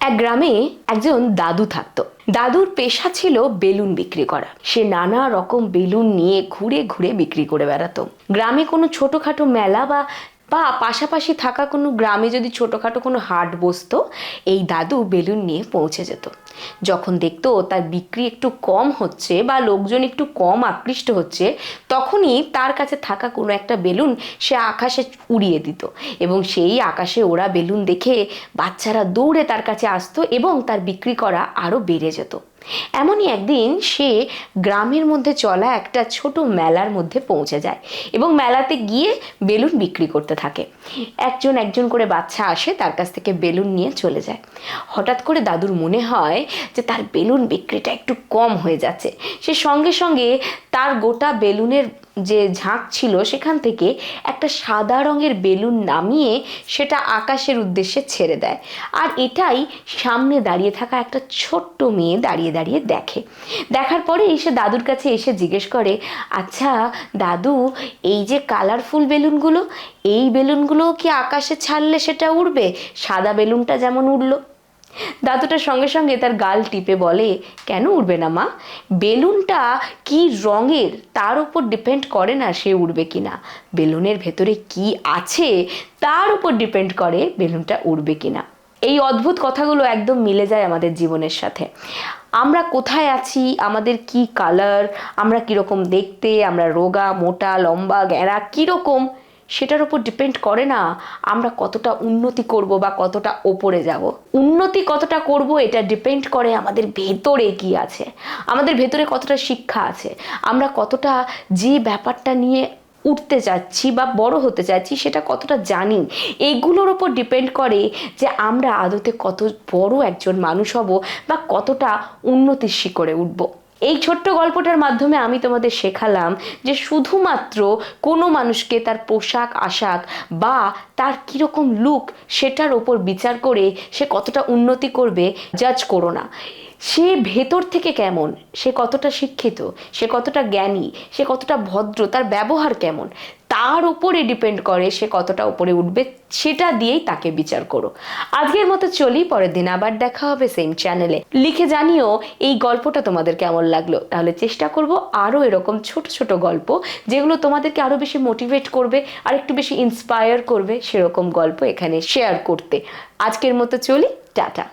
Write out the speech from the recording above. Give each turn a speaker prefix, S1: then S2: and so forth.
S1: এক গ্রামে একজন দাদু থাকতো। দাদুর পেশা ছিল বেলুন বিক্রি করা। সে নানা রকম বেলুন নিয়ে ঘুরে ঘুরে বিক্রি করে বেড়াতো। গ্রামে কোনো ছোটোখাটো মেলা বা বা পাশাপাশি থাকা কোনো গ্রামে যদি ছোটোখাটো কোনো হাট বসতো, এই দাদু বেলুন নিয়ে পৌঁছে যেত। যখন দেখতো তার বিক্রি একটু কম হচ্ছে বা লোকজন একটু কম আকৃষ্ট হচ্ছে, তখনই তার কাছে থাকা কোনো একটা বেলুন সে আকাশে উড়িয়ে দিত। এবং সেই আকাশে ওরা বেলুন দেখে বাচ্চারা দৌড়ে তার কাছে আসতো এবং তার বিক্রি করা আরও বেড়ে যেত। এমনই একদিন সে গ্রামের মধ্যে চলা একটা ছোট মেলার মধ্যে পৌঁছে যায় এবং মেলাতে গিয়ে বেলুন বিক্রি করতে থাকে। একজন একজন করে বাচ্চা আসে তার কাছ থেকে বেলুন নিয়ে চলে যায়। হঠাৎ করে দাদুর মনে হয় যে তার বেলুন বিক্রিটা একটু কম হয়ে যাচ্ছে। সে সঙ্গে সঙ্গে তার গোটা বেলুনের যে ঝাঁক ছিল সেখান থেকে একটা সাদা রঙের বেলুন নামিয়ে সেটা আকাশের উদ্দেশ্যে ছেড়ে দেয়। আর এটাই সামনে দাঁড়িয়ে থাকা একটা ছোট্ট মেয়ে দাঁড়িয়ে দাঁড়িয়ে দেখে। দেখার পরে এসে দাদুর কাছে এসে জিজ্ঞেস করে আচ্ছা দাদু, এই যে কালারফুল বেলুনগুলো, এই বেলুনগুলো কি আকাশে ছাড়লে সেটা উড়বে? সাদা বেলুনটা যেমন উড়লো। দাদুটার সঙ্গে সঙ্গে তার গাল টিপে বলে, কেন উড়বে না মা? বেলুনটা কি রঙের? তার উপর ডিপেন্ড করে না সে উড়বে কি না বেলুনের ভেতরে কি আছে? তার উপর ডিপেন্ড করে বেলুনটা উড়বে কি না এই অদ্ভুত কথাগুলো একদম মিলে যায় আমাদের জীবনের সাথে। আমরা কোথায় আছি? আমাদের কি কালার আমরা কীরকম দেখতে? আমরা রোগা, মোটা, লম্বা, গ্যাঁড়া, কীরকম? সেটার উপর ডিপেন্ড করে না আমরা কতটা উন্নতি করব বা কতটা ওপরে যাব। উন্নতি কতটা করব এটা ডিপেন্ড করে আমাদের ভেতরে কি আছে। আমাদের ভেতরে কতটা শিক্ষা আছে। আমরা কতটা যে ব্যাপারটা নিয়ে উঠতে চাচ্ছি বা বড় হতে চাচ্ছি সেটা কতটা জানি। এইগুলোর ওপর ডিপেন্ড করে যে আমরা আদতে কত বড় একজন মানুষ হব বা কতটা উন্নতির শিখরে উঠবো। এই ছোট্ট গল্পটার মাধ্যমে আমি তোমাদের শেখালাম যে শুধুমাত্র কোনো মানুষকে তার পোশাক, আশাক বা তার কীরকম লুক সেটার ওপর বিচার করে সে কতটা উন্নতি করবে জাজ করো না। সে ভেতর থেকে কেমন? সে কতটা শিক্ষিত? সে কতটা জ্ঞানী? সে কতটা ভদ্র? তার ব্যবহার কেমন? তার উপরে ডিপেন্ড করে সে কতটা উপরে উঠবে সেটা দিয়েই তাকে বিচার করো। আজকের মতো চলি, পরের দিন আবার দেখা হবে সেম চ্যানেলে লিখে জানিও এই গল্পটা তোমাদের কেমন লাগল। তাহলে চেষ্টা করব আরও এরকম ছোট ছোট গল্প, যেগুলো তোমাদেরকে আরও বেশি মোটিভেট করবে, আর একটু বেশি ইন্সপায়ার করবে সেরকম গল্প এখানে শেয়ার করতে। আজকের মতো চলি, টাটা।